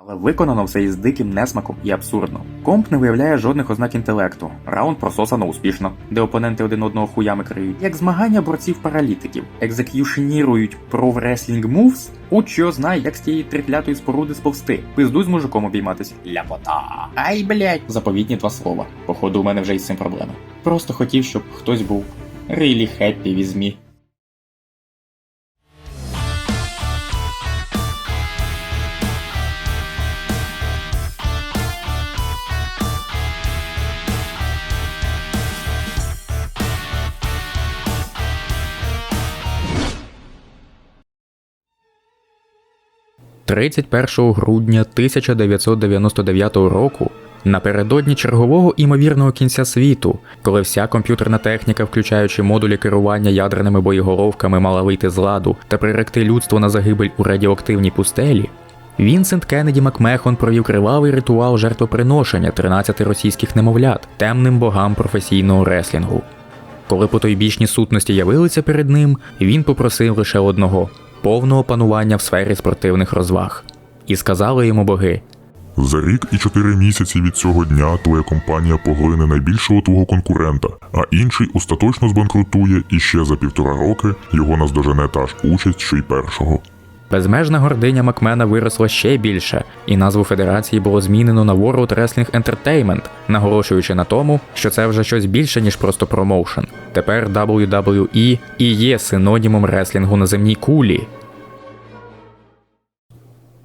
Але виконано все із диким несмаком і абсурдно. Комп не виявляє жодних ознак інтелекту. Раунд прососано успішно, де опоненти один одного хуями криють. Як змагання борців-паралітиків, екзек'юшенірують про wrestling moves, От що знає, як з тієї триклятої споруди сповзти. Пиздуй з мужиком обійматись. Ляпота. Ай, блять. Заповітні два слова. Походу, у мене вже із цим проблеми. Просто хотів, щоб хтось був happy with me. – 31 грудня 1999 року, напередодні чергового імовірного кінця світу, коли вся комп'ютерна техніка, включаючи модулі керування ядерними боєголовками, мала вийти з ладу та приректи людство на загибель у радіоактивній пустелі, Вінсент Кеннеді Макмехон провів кривавий ритуал жертвоприношення 13 російських немовлят темним богам професійного реслінгу. Коли потойбічні сутності явилися перед ним, він попросив лише одного повного панування в сфері спортивних розваг. І сказали йому боги: За рік і чотири місяці від цього дня твоя компанія поглине найбільшого твого конкурента, а інший остаточно збанкрутує і ще за півтора роки його наздожене та ж участь, що й першого. Безмежна гординя Макмена виросла ще більше, і назву федерації було змінено на World Wrestling Entertainment, наголошуючи на тому, що це вже щось більше, ніж просто промоушен. Тепер WWE і є синонімом реслінгу на земній кулі.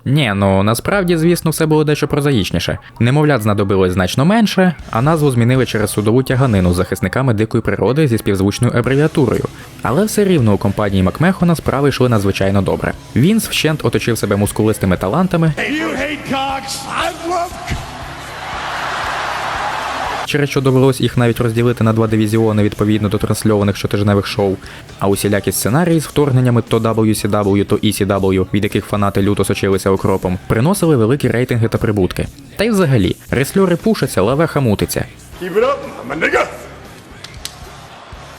Ні, ну насправді, звісно, все було дещо прозаїчніше. Немовлят знадобилось значно менше, а назву змінили через судову тяганину з захисниками дикої природи зі співзвучною абревіатурою. Але все рівно у компанії Макмехона справи йшли надзвичайно добре. Він вщент оточив себе мускулистими талантами, You hate cocks. I love через що довелось їх навіть розділити на два дивізіони відповідно до трансльованих щотижневих шоу. А усілякі сценарії з вторгненнями то WCW, то ECW, від яких фанати люто сочилися окропом, приносили великі рейтинги та прибутки. Та й взагалі, ресльори пушаться, лавеха мутиться. Keep it up. I'm a nigga.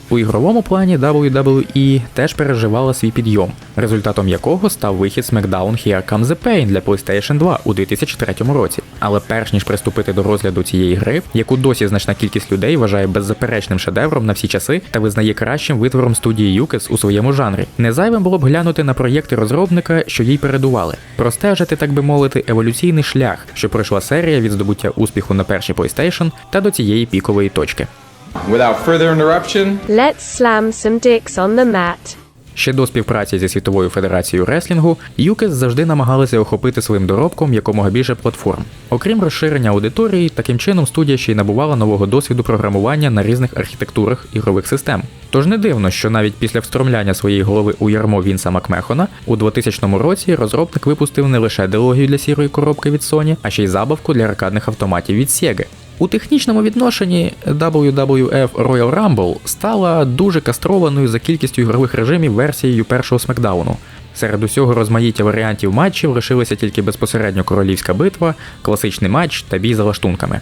У ігровому плані WWE теж переживала свій підйом, результатом якого став вихід SmackDown Here Comes the Pain для PlayStation 2 у 2003 році. Але перш ніж приступити до розгляду цієї гри, яку досі значна кількість людей вважає беззаперечним шедевром на всі часи та визнає кращим витвором студії Юкес у своєму жанрі, незайвим було б глянути на проєкти розробника, що їй передували, простежити, так би мовити, еволюційний шлях, що пройшла серія від здобуття успіху на першій PlayStation та до цієї пікової точки. Without further interruption, Let's slam some dicks on the mat. Ще до співпраці зі світовою федерацією реслінгу Юкес завжди намагалися охопити своїм доробком якомога більше платформ. Окрім розширення аудиторії, таким чином студія ще й набувала нового досвіду програмування на різних архітектурах ігрових систем. Тож не дивно, що навіть після встромляння своєї голови у ярмо Вінса Макмехона у 2000 році розробник випустив не лише дилогію для сірої коробки від Sony, а ще й забавку для аркадних автоматів від Sega. У технічному відношенні WWF Royal Rumble стала дуже кастрованою за кількістю ігрових режимів версією першого смакдауну. Серед усього розмаїття варіантів матчів лишилися тільки безпосередньо королівська битва, класичний матч та бій за лаштунками.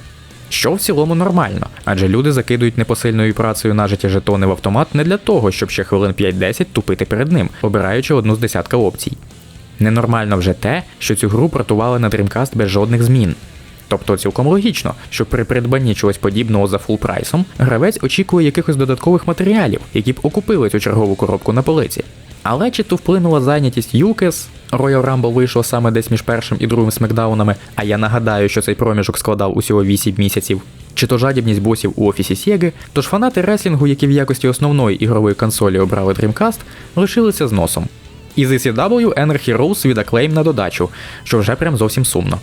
Що в цілому нормально, адже люди закидують непосильною працею нажиті жетони в автомат не для того, щоб ще хвилин 5-10 тупити перед ним, обираючи одну з десятка опцій. Ненормально вже те, що цю гру протували на Dreamcast без жодних змін. Тобто цілком логічно, що при придбанні чогось подібного за фул прайсом гравець очікує якихось додаткових матеріалів, які б окупили цю чергову коробку на полиці. Але чи то вплинула зайнятість Юкес, Royal Rumble вийшло саме десь між першим і другим смакдаунами, а я нагадаю, що цей проміжок складав усього 8 місяців. Чи то жадібність босів у офісі Sega, тож фанати реслінгу, які в якості основної ігрової консолі обрали Dreamcast, лишилися з носом. І з ECW Energy Rules від Acclaim на додачу, що вже прям зовсім сумно.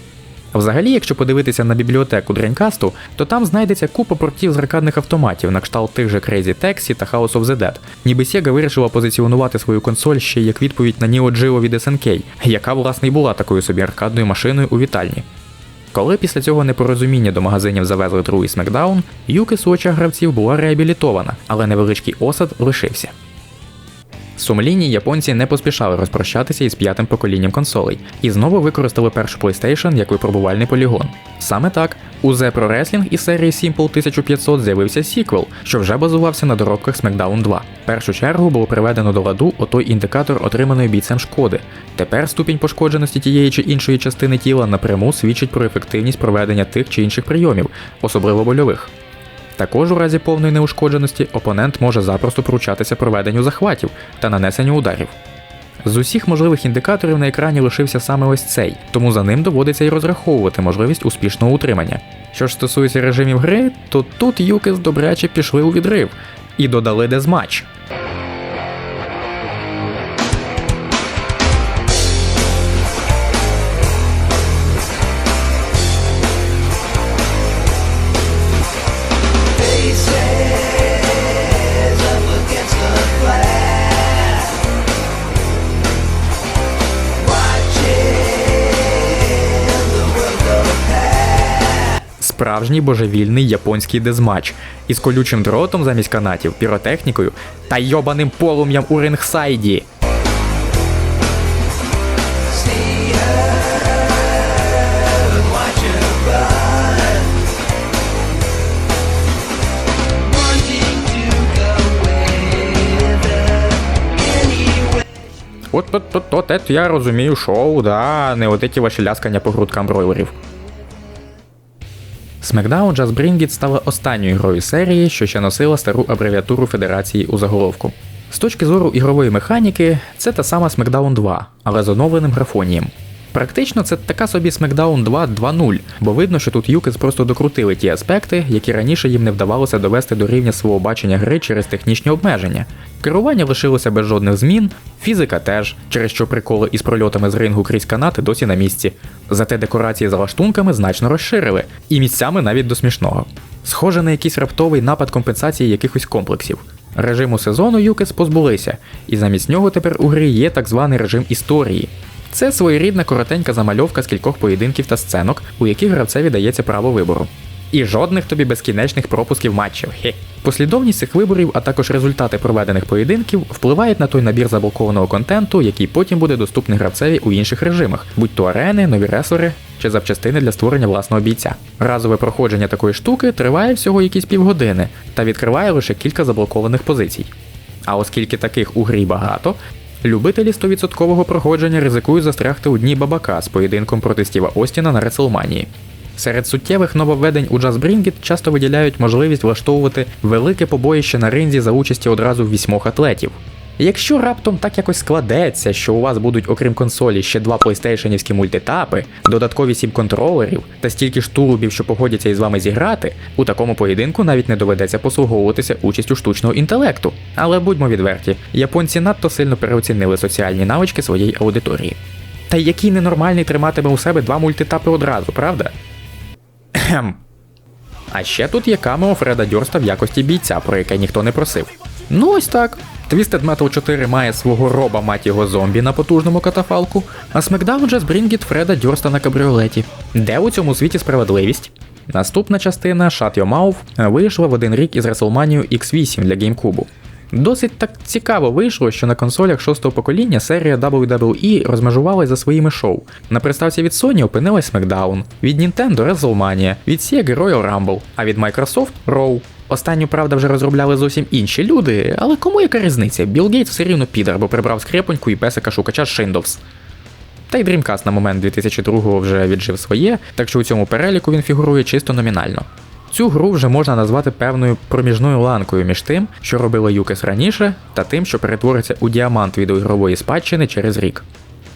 Взагалі, якщо подивитися на бібліотеку Dreamcast, то там знайдеться купа портів з аркадних автоматів на кшталт тих же Crazy Taxi та House of the Dead. Ніби Sega вирішила позиціонувати свою консоль ще як відповідь на Neo Geo від SNK, яка власне й була такою собі аркадною машиною у вітальні. Коли після цього непорозуміння до магазинів завезли другий смакдаун, Юкес у очах гравців була реабілітована, але невеличкий осад лишився. Сумлінні японці не поспішали розпрощатися із п'ятим поколінням консолей і знову використали першу PlayStation як випробувальний полігон. Саме так, у The Pro Wrestling із серії Simple 1500 з'явився сіквел, що вже базувався на доробках SmackDown 2. В першу чергу було приведено до ладу отой індикатор отриманої бійцем шкоди. Тепер ступінь пошкодженості тієї чи іншої частини тіла напряму свідчить про ефективність проведення тих чи інших прийомів, особливо больових. Також у разі повної неушкодженості опонент може запросто поручатися проведенню захватів та нанесенню ударів. З усіх можливих індикаторів на екрані лишився саме ось цей, тому за ним доводиться і розраховувати можливість успішного утримання. Що ж стосується режимів гри, то тут юки добряче пішли у відрив і додали дезматч. Справжній божевільний японський дезматч із колючим дротом замість канатів, піротехнікою та йобаним полум'ям у рингсайді. От от от от, от я розумію шоу, да, не от ті ваші ляскання по грудкам бройлерів. SmackDown Just Bring It стала останньою грою серії, що ще носила стару абревіатуру Федерації у заголовку. З точки зору ігрової механіки, це та сама SmackDown 2, але з оновленим графонієм. Практично це така собі SmackDown 2 2.0, бо видно, що тут Юкес просто докрутили ті аспекти, які раніше їм не вдавалося довести до рівня свого бачення гри через технічні обмеження. Керування лишилося без жодних змін, фізика теж, через що приколи із прольотами з рингу крізь канати досі на місці. Зате декорації за лаштунками значно розширили, і місцями навіть до смішного. Схоже на якийсь раптовий напад компенсації якихось комплексів. Режиму сезону Юкес позбулися, і замість нього тепер у грі є так званий режим історії. Це своєрідна коротенька замальовка з кількох поєдинків та сценок, у яких гравцеві дається право вибору. І жодних тобі безкінечних пропусків матчів. Хе. Послідовність цих виборів, а також результати проведених поєдинків впливають на той набір заблокованого контенту, який потім буде доступний гравцеві у інших режимах, будь то арени, нові реслери чи запчастини для створення власного бійця. Разове проходження такої штуки триває всього якісь півгодини та відкриває лише кілька заблокованих позицій. А оскільки таких у грі багато, любителі 100% проходження ризикують застрягти у дні бабака з поєдинком проти Стіва Остіна на Реслманії. Серед суттєвих нововведень у Just Bring часто виділяють можливість влаштовувати велике побоїще на ринзі за участі одразу вісьмох атлетів. Якщо раптом так якось складеться, що у вас будуть, окрім консолі, ще два плейстейшенівські мультитапи, додаткові сім контролерів та стільки ж тулубів, що погодяться із вами зіграти, у такому поєдинку навіть не доведеться послуговуватися участю штучного інтелекту. Але будьмо відверті, японці надто сильно переоцінили соціальні навички своєї аудиторії. Та який ненормальний триматиме у себе два мультитапи одразу, правда? Кхем. А ще тут є камео Фреда Дьорста в якості бійця, про яке ніхто не просив. Ну ось так. Twisted Metal 4 має свого роба мать його зомбі на потужному катафалку, а SmackDown Bring It Фреда Дьорста на кабріолеті. Де у цьому світі справедливість? Наступна частина Shut Your Mouth вийшла в один рік із WrestleMania X8 для GameCube. Досить так цікаво вийшло, що на консолях шостого покоління серія WWE розмежувалась за своїми шоу. На приставці від Sony опинилась SmackDown, від Nintendo WrestleMania, від Sega Royal Rumble, а від Microsoft Raw. Останню, правда, вже розробляли зовсім інші люди, але кому яка різниця? Білл Гейтс все рівно підер, бо прибрав скрепоньку і песика шукача Шиндовс. Та й Dreamcast на момент 2002-го вже віджив своє, так що у цьому переліку він фігурує чисто номінально. Цю гру вже можна назвати певною проміжною ланкою між тим, що робила Юкес раніше, та тим, що перетвориться у діамант відеоігрової спадщини через рік.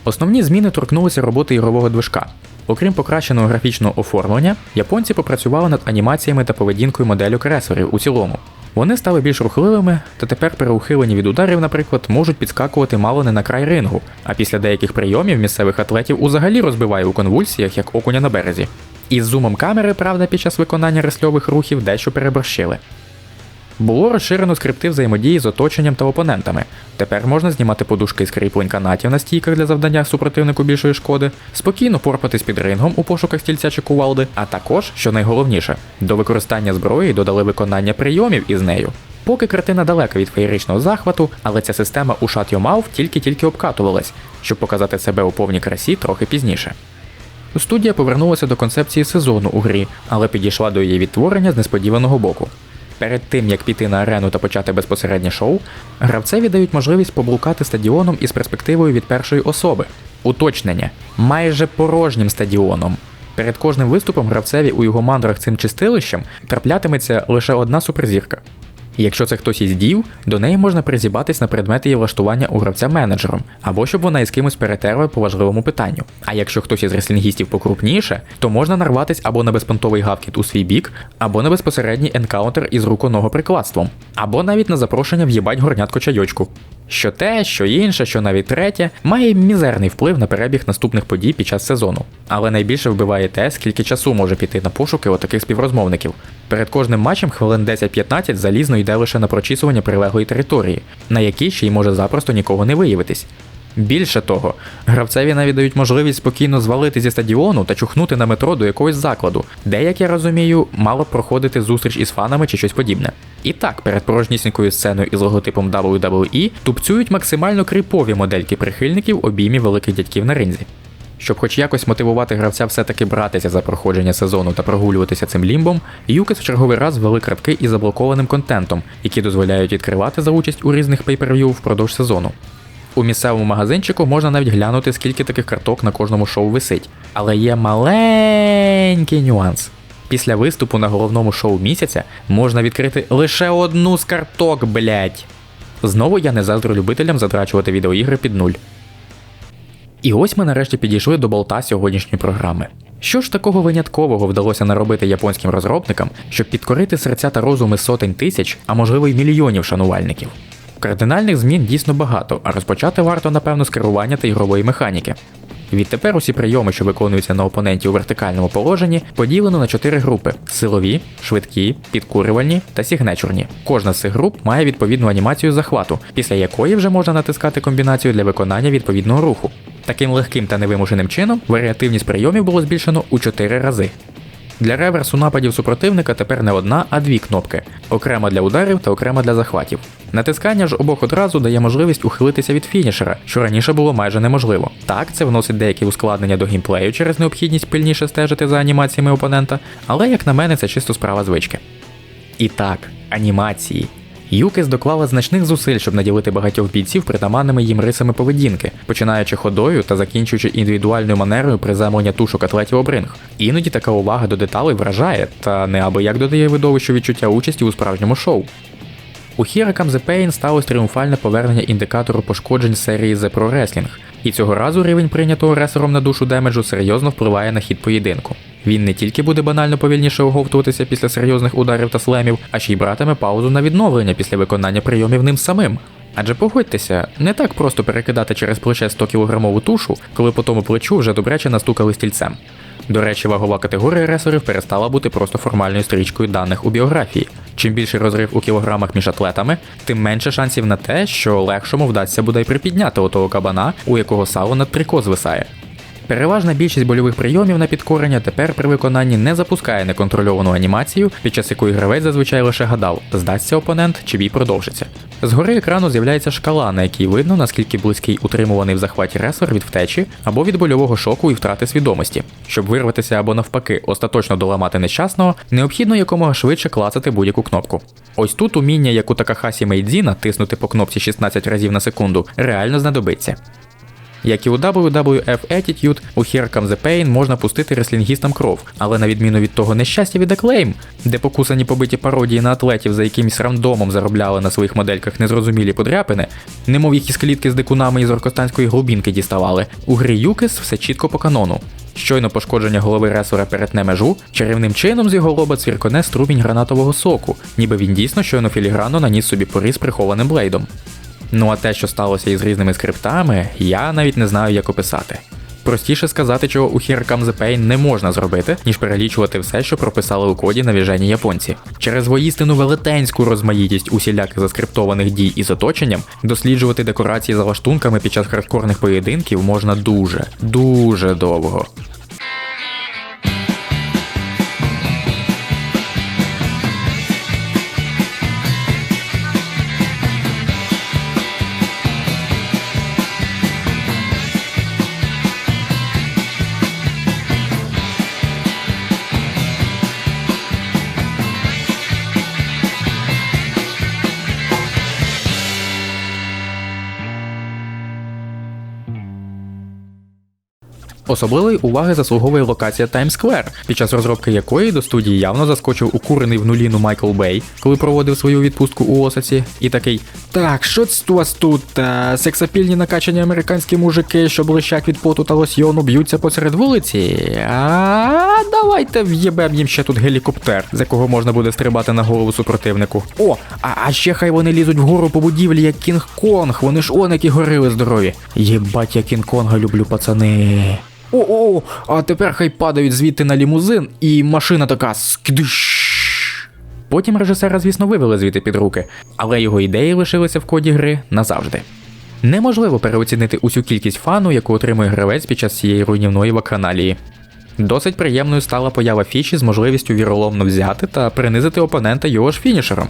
Основні зміни торкнулися роботи ігрового движка. Окрім покращеного графічного оформлення, японці попрацювали над анімаціями та поведінкою моделю кресорів у цілому. Вони стали більш рухливими, та тепер при ухиленні від ударів, наприклад, можуть підскакувати мало не на край рингу, а після деяких прийомів місцевих атлетів узагалі розбиває у конвульсіях, як окуня на березі. Із зумом камери, правда, під час виконання ресльових рухів дещо переборщили. Було розширено скрипти взаємодії з оточенням та опонентами. Тепер можна знімати подушки з кріплень канатів на стійках для завдання супротивнику більшої шкоди, спокійно порпатись під рингом у пошуках стільця чи кувалди, а також, що найголовніше, до використання зброї додали виконання прийомів із нею. Поки картина далека від феєричного захвату, але ця система у Shut Your Mouth тільки-тільки обкатувалась, щоб показати себе у повній красі трохи пізніше. Студія повернулася до концепції сезону у грі, але підійшла до її відтворення з несподіваного боку. Перед тим як піти на арену та почати безпосереднє шоу, гравцеві дають можливість поблукати стадіоном із перспективою від першої особи. Уточнення майже порожнім стадіоном. Перед кожним виступом гравцеві у його мандрах цим чистилищем траплятиметься лише одна суперзірка. Якщо це хтось із дів, до неї можна призібатись на предмет її влаштування у гравця менеджером, або щоб вона із кимось перетерла по важливому питанню. А якщо хтось із реслінгістів покрупніше, то можна нарватись або на безпонтовий гавкіт у свій бік, або на безпосередній енкаунтер із руконого прикладством, або навіть на запрошення в'їбать горнятко чайочку. Що те, що інше, що навіть третє, має мізерний вплив на перебіг наступних подій під час сезону. Але найбільше вбиває те, скільки часу може піти на пошуки отаких співрозмовників. Перед кожним матчем хвилин 10-15 залізно йде лише на прочісування прилеглої території, на якій ще й може запросто нікого не виявитись. Більше того, гравцеві навіть дають можливість спокійно звалити зі стадіону та чухнути на метро до якогось закладу, де, як я розумію, мало проходити зустріч із фанами чи щось подібне. І так, перед порожнісінькою сценою із логотипом WWE тупцюють максимально кріпові модельки прихильників обіймів великих дядьків на ринзі. Щоб хоч якось мотивувати гравця все-таки братися за проходження сезону та прогулюватися цим лімбом, Юкес в черговий раз ввели картки із заблокованим контентом, які дозволяють відкривати за участь у різних пейперв'ю впродовж сезону. У місцевому магазинчику можна навіть глянути, скільки таких карток на кожному шоу висить. Але є маленький нюанс. Після виступу на головному шоу місяця можна відкрити лише одну з карток, блять. Знову я не заздрю любителям задрачувати відеоігри під нуль. І ось ми нарешті підійшли до болта сьогоднішньої програми. Що ж такого виняткового вдалося наробити японським розробникам, щоб підкорити серця та розуми сотень тисяч, а можливо й мільйонів шанувальників? Кардинальних змін дійсно багато, а розпочати варто, напевно, з керування та ігрової механіки. Відтепер усі прийоми, що виконуються на опоненті у вертикальному положенні, поділено на чотири групи: силові, швидкі, підкурювальні та сігнечурні. Кожна з цих груп має відповідну анімацію захвату, після якої вже можна натискати комбінацію для виконання відповідного руху. Таким легким та невимушеним чином варіативність прийомів було збільшено у 4 рази. Для реверсу нападів супротивника тепер не одна, а дві кнопки окремо для ударів та окремо для захватів. Натискання ж обох одразу дає можливість ухилитися від фінішера, що раніше було майже неможливо. Так, це вносить деякі ускладнення до геймплею через необхідність пильніше стежити за анімаціями опонента, але як на мене, це чисто справа звички. І так, анімації. Юкес доклала значних зусиль, щоб наділити багатьох бійців притаманними їм рисами поведінки, починаючи ходою та закінчуючи індивідуальною манерою приземлення тушок атлетів об ринг. Іноді така увага до деталей вражає, та не аби як додає видовищу відчуття участі у справжньому шоу. У Comes the Pain сталося тріумфальне повернення індикатору пошкоджень серії The Pro Wrestling, і цього разу рівень прийнятого ресером на душу демеджу серйозно впливає на хід поєдинку. Він не тільки буде банально повільніше оговтуватися після серйозних ударів та слемів, а ще й братиме паузу на відновлення після виконання прийомів ним самим. Адже погодьтеся, не так просто перекидати через плече 100 кілограмову тушу, коли по тому плечу вже добряче настукали стільцем. До речі, вагова категорія ресерів перестала бути просто формальною стрічкою даних у біографії. Чим більший розрив у кілограмах між атлетами, тим менше шансів на те, що легшому вдасться бодай припідняти отого кабана, у якого сало над трико звисає. Переважна більшість больових прийомів на підкорення тепер при виконанні не запускає неконтрольовану анімацію, під час якої гравець зазвичай лише гадав, здасться опонент чи бій продовжиться. Згори екрану з'являється шкала, на якій видно, наскільки близький утримуваний в захваті ресор від втечі або від больового шоку і втрати свідомості. Щоб вирватися або навпаки остаточно доламати нещасного, необхідно якомога швидше клацати будь-яку кнопку. Ось тут уміння, як у Такахасі Мейдзіна, тиснути по кнопці 16 разів на секунду, реально знадобиться. Як і у WWF Attitude, у Here Comes the Pain можна пустити реслінгістам кров, але на відміну від того нещастя від Acclaim, де покусані побиті пародії на атлетів за якимось рандомом заробляли на своїх модельках незрозумілі подряпини, немов їх із клітки з дикунами із оркостанської глубінки діставали, у грі Юкес все чітко по канону. Щойно пошкодження голови ресора перетне межу, чарівним чином з його лоба цвірконе струмінь гранатового соку, ніби він дійсно щойно філігранно наніс собі поріз прихованим блейдом. Ну а те, що сталося із різними скриптами, я навіть не знаю, як описати. Простіше сказати, чого у Here Comes не можна зробити, ніж перелічувати все, що прописали у коді навіжені японці. Через воїстину велетенську розмаїтість усіляких заскриптованих дій із оточенням, досліджувати декорації за лаштунками під час хардкорних поєдинків можна дуже, дуже довго. Особливої уваги заслуговує локація Таймсквер, під час розробки якої до студії явно заскочив укурений в нуліну Майкл Бей, коли проводив свою відпустку у Осаці, і такий: Так, що це у вас тут? Сексапільні накачані американські мужики, що блищать від поту та лосьйону, б'ються посеред вулиці. А давайте в'єбем їм ще тут гелікоптер, з якого можна буде стрибати на голову супротивнику. О, а, а ще хай вони лізуть вгору по будівлі, як Кінг-Конг. Вони ж он які горили здорові. Єбать, я Кінг-Конга люблю, пацани. О-о, а тепер хай падають звідти на лімузин, і машина така скдиш. Потім режисера, звісно, вивели звідти під руки, але його ідеї лишилися в коді гри назавжди. Неможливо переоцінити усю кількість фану, яку отримує гравець під час цієї руйнівної вакханалії. Досить приємною стала поява фіші з можливістю віроломно взяти та принизити опонента його ж фінішером.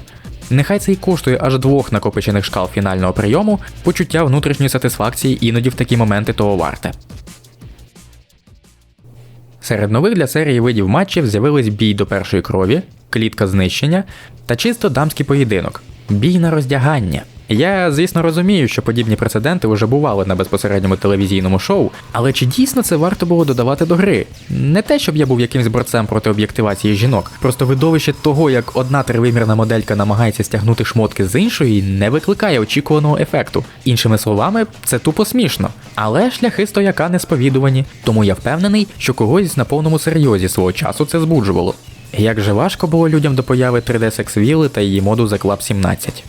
Нехай це й коштує аж двох накопичених шкал фінального прийому, почуття внутрішньої сатисфакції іноді в такі моменти того варте. Серед нових для серії видів матчів з'явились бій до першої крові, клітка знищення та чисто дамський поєдинок бій на роздягання. Я, звісно, розумію, що подібні прецеденти вже бували на безпосередньому телевізійному шоу, але чи дійсно це варто було додавати до гри? Не те, щоб я був якимсь борцем проти об'єктивації жінок, просто видовище того, як одна тривимірна моделька намагається стягнути шмотки з іншої, не викликає очікуваного ефекту. Іншими словами, це тупо смішно. Але шляхи стояка не сповідувані, тому я впевнений, що когось на повному серйозі свого часу це збуджувало. Як же важко було людям до появи 3D Сексвіли та її моду The Club 17.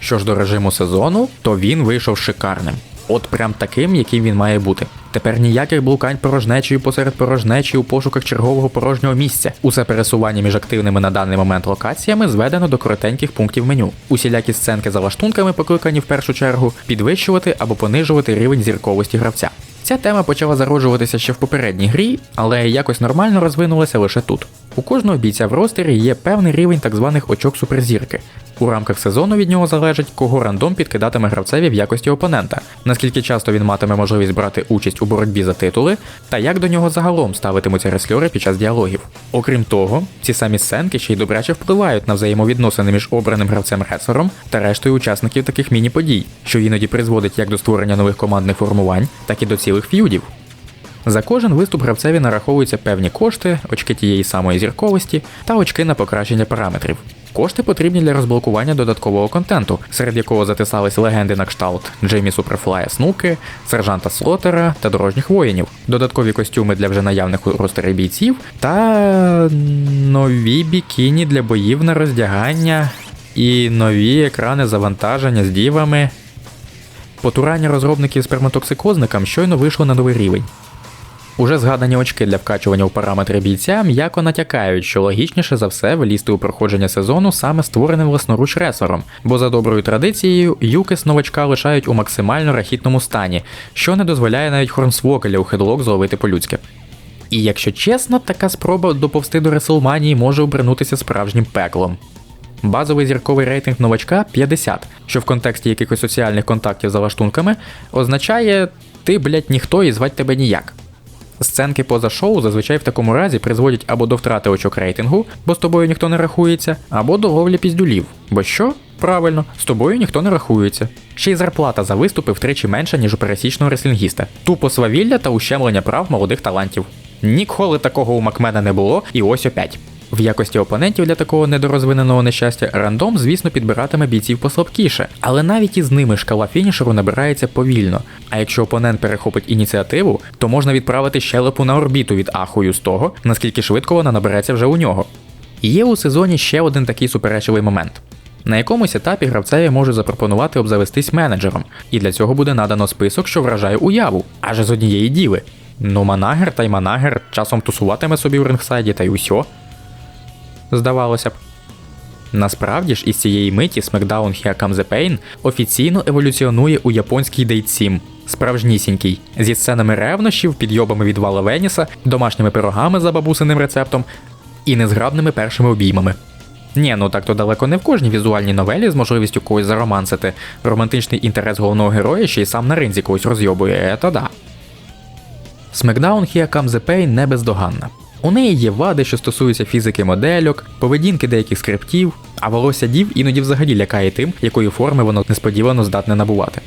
Що ж до режиму сезону, то він вийшов шикарним. От прям таким, яким він має бути. Тепер ніяких блукань порожнечею посеред порожнечі у пошуках чергового порожнього місця. Усе пересування між активними на даний момент локаціями зведено до коротеньких пунктів меню. Усілякі сценки за лаштунками, покликані в першу чергу, підвищувати або понижувати рівень зірковості гравця. Ця тема почала зароджуватися ще в попередній грі, але якось нормально розвинулася лише тут. У кожного бійця в ростері є певний рівень так званих очок суперзірки. У рамках сезону від нього залежить, кого рандом підкидатиме гравцеві в якості опонента, наскільки часто він матиме можливість брати участь у боротьбі за титули, та як до нього загалом ставитимуться ресльори під час діалогів. Окрім того, ці самі сценки ще й добряче впливають на взаємовідносини між обраним гравцем ресором та рештою учасників таких міні-подій, що іноді призводить як до створення нових командних формувань, так і до цілих ф'юдів. За кожен виступ гравцеві нараховуються певні кошти, очки тієї самої зірковості та очки на покращення параметрів. Кошти потрібні для розблокування додаткового контенту, серед якого затисались легенди на кшталт Джеймі Суперфлая Снуки, сержанта Слотера та дорожніх воїнів, додаткові костюми для вже наявних ростері бійців та нові бікіні для боїв на роздягання і нові екрани завантаження з дівами. Потурання розробників сперматоксикозникам щойно вийшло на новий рівень. Уже згадані очки для вкачування у параметри бійця м'яко натякають, що логічніше за все влізти у проходження сезону саме створеним власноруч ресором, бо за доброю традицією юкис новачка лишають у максимально рахітному стані, що не дозволяє навіть Хорнсвокеля у хедлок зловити по-людськи. І якщо чесно, така спроба доповсти до Реселманії може обернутися справжнім пеклом. Базовий зірковий рейтинг новачка 50, що в контексті якихось соціальних контактів за лаштунками означає ти, блять, ніхто і звать тебе ніяк. Сценки поза шоу зазвичай в такому разі призводять або до втрати очок рейтингу, бо з тобою ніхто не рахується, або до ловлі піздюлів. Бо що? Правильно, з тобою ніхто не рахується. Ще й зарплата за виступи втричі менша, ніж у пересічного реслінгіста. Тупо свавілля та ущемлення прав молодих талантів. Ніколи такого у Макмена не було, і ось опять. В якості опонентів для такого недорозвиненого нещастя рандом, звісно, підбиратиме бійців послабкіше, але навіть із ними шкала фінішеру набирається повільно. А якщо опонент перехопить ініціативу, то можна відправити щелепу на орбіту від ахою з того, наскільки швидко вона набереться вже у нього. Є у сезоні ще один такий суперечливий момент. На якомусь етапі гравцеві можуть запропонувати обзавестись менеджером, і для цього буде надано список, що вражає уяву, аж з однієї діви. Ну, манагер та й манагер часом тусуватиме собі в рингсайді та й усьо здавалося б. Насправді ж із цієї миті SmackDown Here Comes the Pain офіційно еволюціонує у японський дейтсім, справжнісінький, зі сценами ревнощів, підйобами від Вала Веніса, домашніми пирогами за бабусиним рецептом і незграбними першими обіймами. Ні, ну так то далеко не в кожній візуальній новелі з можливістю когось заромансити. Романтичний інтерес головного героя ще й сам на ринзі когось розйобує, ето да. SmackDown Here Comes the Pain не бездоганна. У неї є вади, що стосуються фізики модельок, поведінки деяких скриптів, а волосся дів іноді взагалі лякає тим, якої форми воно несподівано здатне набувати.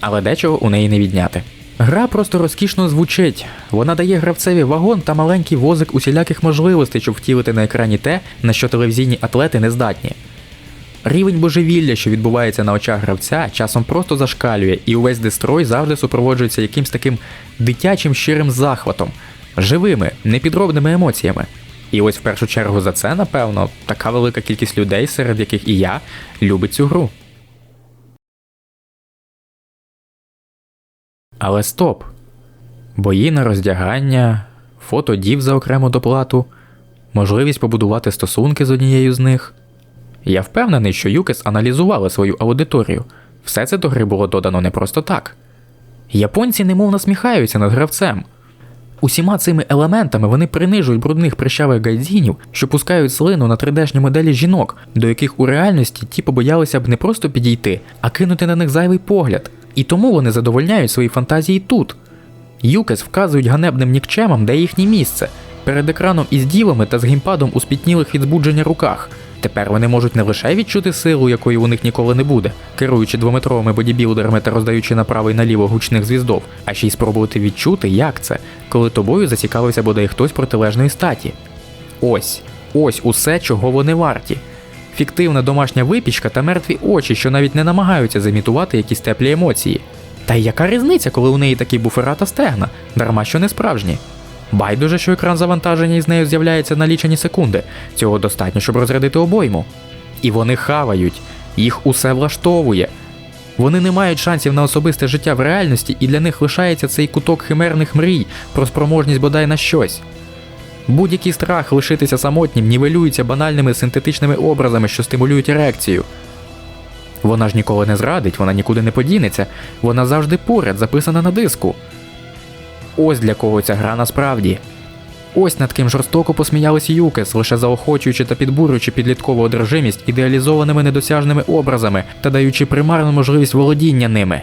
Але дечого у неї не відняти. Гра просто розкішно звучить. Вона дає гравцеві вагон та маленький возик усіляких можливостей, щоб втілити на екрані те, на що телевізійні атлети не здатні. Рівень божевілля, що відбувається на очах гравця, часом просто зашкалює, і увесь дестрой завжди супроводжується якимсь таким дитячим щирим захватом, живими, непідробними емоціями. І ось в першу чергу за це, напевно, така велика кількість людей, серед яких і я, любить цю гру. Але стоп. Бої на роздягання, фото дів за окрему доплату, можливість побудувати стосунки з однією з них. Я впевнений, що Юкес аналізували свою аудиторію. Все це до гри було додано не просто так. Японці немов насміхаються над гравцем. Усіма цими елементами вони принижують брудних прищавих гайдзінів, що пускають слину на 3D-шні моделі жінок, до яких у реальності ті побоялися б не просто підійти, а кинути на них зайвий погляд. І тому вони задовольняють свої фантазії тут. Юкес вказують ганебним нікчемам, де їхнє місце, перед екраном із дівами та з геймпадом у спітнілих від збудження руках. Тепер вони можуть не лише відчути силу, якої у них ніколи не буде, керуючи двометровими бодібілдерами та роздаючи направо і наліво гучних звіздов, а ще й спробувати відчути, як це, коли тобою зацікавився бодай хтось протилежної статі. Ось, ось усе, чого вони варті. Фіктивна домашня випічка та мертві очі, що навіть не намагаються зімітувати якісь теплі емоції. Та й яка різниця, коли у неї такі буфера та стегна, дарма що не справжні. Байдуже, що екран завантаження із нею з'являється на лічені секунди. Цього достатньо, щоб розрядити обойму. І вони хавають, їх усе влаштовує. Вони не мають шансів на особисте життя в реальності, і для них лишається цей куток химерних мрій про спроможність бодай на щось. Будь-який страх лишитися самотнім нівелюється банальними синтетичними образами, що стимулюють ерекцію. Вона ж ніколи не зрадить, вона нікуди не подінеться, вона завжди поряд, записана на диску. Ось для кого ця гра насправді. Ось над ким жорстоко посміялись Юкес, лише заохочуючи та підбурюючи підліткову одержимість ідеалізованими недосяжними образами та даючи примарну можливість володіння ними.